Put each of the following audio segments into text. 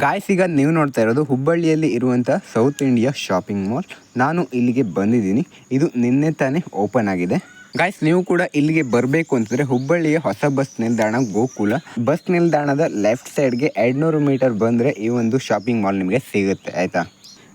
Guys ಈಗ ನೀವು ನೋಡ್ತಾ ಇರೋದು ಹುಬ್ಬಳ್ಳಿಯಲ್ಲಿ ಇರುವಂಥ ಸೌತ್ ಇಂಡಿಯಾ ಶಾಪಿಂಗ್ ಮಾಲ್ ನಾನು ಇಲ್ಲಿಗೆ ಬಂದಿದ್ದೀನಿ. ಇದು ನಿನ್ನೆ ತಾನೇ ಓಪನ್ ಆಗಿದೆ. ಗಾಯ್ಸ್ ನೀವು ಕೂಡ ಇಲ್ಲಿಗೆ ಬರಬೇಕು ಅಂತಂದರೆ ಹುಬ್ಬಳ್ಳಿಯ ಹೊಸ ಬಸ್ ನಿಲ್ದಾಣ ಗೋಕುಲ. ಬಸ್ ನಿಲ್ದಾಣದ ಲೆಫ್ಟ್ ಸೈಡ್ಗೆ ಎರಡುನೂರು ಮೀಟರ್ ಬಂದರೆ ಈ ಒಂದು ಶಾಪಿಂಗ್ ಮಾಲ್ ನಿಮಗೆ ಸಿಗುತ್ತೆ, ಆಯಿತಾ?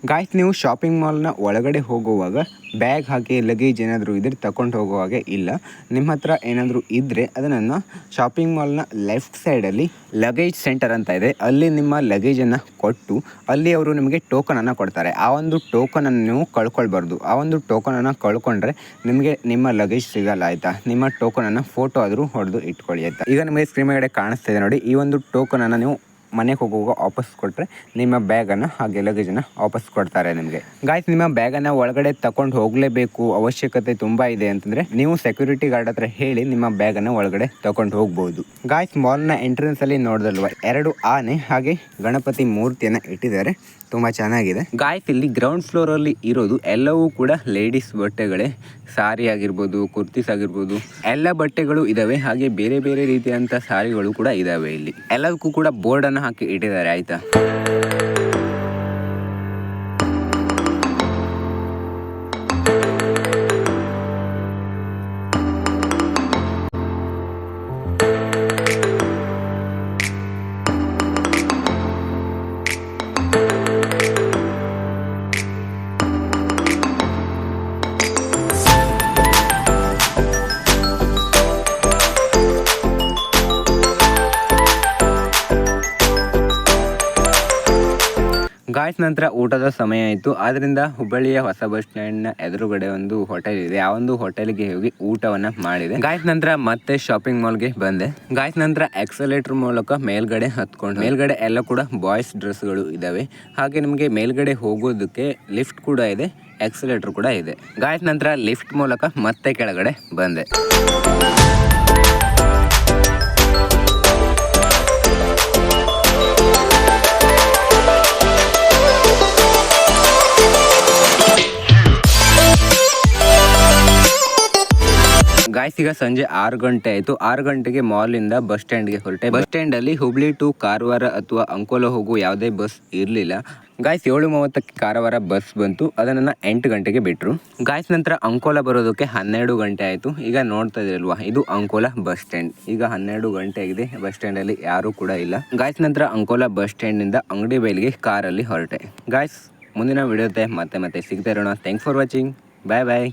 ಗಾಯ್ಸ್ ನೀವು ಶಾಪಿಂಗ್ ಮಾಲ್ನ ಒಳಗಡೆ ಹೋಗುವಾಗ ಬ್ಯಾಗ್ ಹಾಕಿ ಲಗೇಜ್ ಏನಾದರೂ ಇದ್ರೆ ತಗೊಂಡು ಹೋಗುವಾಗ ಇಲ್ಲ. ನಿಮ್ಮ ಹತ್ರ ಏನಾದರೂ ಇದ್ದರೆ ಅದನ್ನು ಶಾಪಿಂಗ್ ಮಾಲ್ನ ಲೆಫ್ಟ್ ಸೈಡಲ್ಲಿ ಲಗೇಜ್ ಸೆಂಟರ್ ಅಂತ ಇದೆ. ಅಲ್ಲಿ ನಿಮ್ಮ ಲಗೇಜನ್ನು ಕೊಟ್ಟು, ಅಲ್ಲಿ ಅವರು ನಿಮಗೆ ಟೋಕನನ್ನು ಕೊಡ್ತಾರೆ. ಆ ಒಂದು ಟೋಕನನ್ನು ನೀವು ಕಳ್ಕೊಳ್ಬಾರ್ದು. ಆ ಒಂದು ಟೋಕನನ್ನು ಕಳ್ಕೊಂಡ್ರೆ ನಿಮಗೆ ನಿಮ್ಮ ಲಗೇಜ್ ಸಿಗಲ್ಲ, ಆಯಿತಾ? ನಿಮ್ಮ ಟೋಕನನ್ನು ಫೋಟೋ ಆದರೂ ಹೊಡೆದು ಇಟ್ಕೊಳ್ಳಿ, ಆಯಿತಾ? ಈಗ ನಿಮಗೆ ಸ್ಕ್ರೀನ್ ಮೇಲೆ ಕಾಣಿಸ್ತಾ ಇದೆ ನೋಡಿ, ಈ ಒಂದು ಟೋಕನನ್ನು ನೀವು ಮನೆಗೆ ಹೋಗುವಾಗ ವಾಪಸ್ ಕೊಟ್ಟರೆ ನಿಮ್ಮ ಬ್ಯಾಗನ್ನು ಹಾಗೆ ಲಗೇಜನ್ನು ವಾಪಸ್ ಕೊಡ್ತಾರೆ ನಿಮಗೆ. ಗಾಯ್ಸ್ ನಿಮ್ಮ ಬ್ಯಾಗನ್ನು ಒಳಗಡೆ ತಗೊಂಡು ಹೋಗಲೇಬೇಕು. ಅವಶ್ಯಕತೆ ತುಂಬ ಇದೆ ಅಂತಂದರೆ ನೀವು ಸೆಕ್ಯೂರಿಟಿ ಗಾರ್ಡ್ ಹತ್ರ ಹೇಳಿ ನಿಮ್ಮ ಬ್ಯಾಗನ್ನು ಒಳಗಡೆ ತಗೊಂಡು ಹೋಗ್ಬೋದು. ಗಾಯ್ಸ್ ಮಾಲ್ನ ಎಂಟ್ರೆನ್ಸಲ್ಲಿ ನೋಡಿದಲ್ವ? ಎರಡು ಆನೆ ಹಾಗೆ ಗಣಪತಿ ಮೂರ್ತಿಯನ್ನು ಇಟ್ಟಿದ್ದಾರೆ. ತುಂಬ ಚೆನ್ನಾಗಿದೆ. ಗಾಯ್ಸ್ ಇಲ್ಲಿ ಗ್ರೌಂಡ್ ಫ್ಲೋರಲ್ಲಿ ಇರೋದು ಎಲ್ಲವೂ ಕೂಡ ಲೇಡೀಸ್ ಬಟ್ಟೆಗಳೇ. ಸಾರಿ ಆಗಿರ್ಬೋದು, ಕುರ್ತೀಸ್ ಆಗಿರ್ಬೋದು, ಎಲ್ಲ ಬಟ್ಟೆಗಳು ಇದ್ದಾವೆ ಹಾಗೆ ಬೇರೆ ಬೇರೆ ರೀತಿಯಂಥ ಸಾರಿಗಳು ಕೂಡ ಇದ್ದಾವೆ ಇಲ್ಲಿ. ಎಲ್ಲದಕ್ಕೂ ಕೂಡ ಬೋರ್ಡನ್ನು ಹಾಕಿ ಇಟ್ಟಿದ್ದಾರೆ ಆಯ್ತಾ? ಗಾಯ್ಸ್ ನಂತರ ಊಟದ ಸಮಯ ಆಯಿತು. ಆದ್ದರಿಂದ ಹುಬ್ಬಳ್ಳಿಯ ಹೊಸ ಬಸ್ ಸ್ಟ್ಯಾಂಡ್ನ ಎದುರುಗಡೆ ಒಂದು ಹೋಟೆಲ್ ಇದೆ. ಆ ಒಂದು ಹೋಟೆಲ್ಗೆ ಹೋಗಿ ಊಟವನ್ನು ಮಾಡಿದೆ. ಗಾಯ್ಸ್ ನಂತರ ಮತ್ತೆ ಶಾಪಿಂಗ್ ಮಾಲ್ಗೆ ಬಂದೆ. ಗಾಯ್ಸ್ ನಂತರ ಎಕ್ಸಲೇಟರ್ ಮೂಲಕ ಮೇಲ್ಗಡೆ ಹತ್ಕೊಂಡು. ಮೇಲ್ಗಡೆ ಎಲ್ಲ ಕೂಡ ಬಾಯ್ಸ್ ಡ್ರೆಸ್ಗಳು ಇದ್ದಾವೆ ಹಾಗೆ ನಿಮಗೆ ಮೇಲ್ಗಡೆ ಹೋಗೋದಕ್ಕೆ ಲಿಫ್ಟ್ ಕೂಡ ಇದೆ ಎಕ್ಸಲೇಟರ್ ಕೂಡ ಇದೆ. ಗಾಯ್ಸ್ ನಂತರ ಲಿಫ್ಟ್ ಮೂಲಕ ಮತ್ತೆ ಕೆಳಗಡೆ ಬಂದೆ. ಗಾಯ್ಸ್ ಈಗ ಸಂಜೆ ಆರು ಗಂಟೆ ಆಯಿತು. ಆರು ಗಂಟೆಗೆ ಮಾಲಿಂದ ಬಸ್ ಸ್ಟ್ಯಾಂಡ್ಗೆ ಹೊರಟೆ. ಬಸ್ ಸ್ಟ್ಯಾಂಡಲ್ಲಿ ಹುಬ್ಳಿ ಟು ಕಾರವಾರ ಅಥವಾ ಅಂಕೋಲ ಹೋಗುವ ಯಾವುದೇ ಬಸ್ ಇರಲಿಲ್ಲ. ಗಾಯ್ಸ್ ಏಳು ಮೂವತ್ತಕ್ಕೆ ಕಾರವಾರ ಬಸ್ ಬಂತು. ಅದನ್ನು ಎಂಟು ಗಂಟೆಗೆ ಬಿಟ್ಟರು ಗಾಯ್ಸ್ ನಂತರ ಅಂಕೋಲ ಬರೋದಕ್ಕೆ ಹನ್ನೆರಡು ಗಂಟೆ ಆಯಿತು. ಈಗ ನೋಡ್ತಾ ಇದ್ರಲ್ವಾ ಇದು ಅಂಕೋಲ ಬಸ್ ಸ್ಟ್ಯಾಂಡ್ ಈಗ ಹನ್ನೆರಡು ಗಂಟೆ ಆಗಿದೆ. ಬಸ್ ಸ್ಟ್ಯಾಂಡಲ್ಲಿ ಯಾರೂ ಕೂಡ ಇಲ್ಲ. ಗಾಯ್ಸ್ ನಂತರ ಅಂಕೋಲ ಬಸ್ ಸ್ಟ್ಯಾಂಡಿಂದ ಅಂಗಡಿ ಬೈಲಿಗೆ ಕಾರಲ್ಲಿ ಹೊರಟೆ. ಗಾಯ್ಸ್ ಮುಂದಿನ ವಿಡಿಯೋತೆ ಮತ್ತೆ ಮತ್ತೆ ಸಿಗ್ತಾ ಇರೋಣ. Thanks for watching bye bye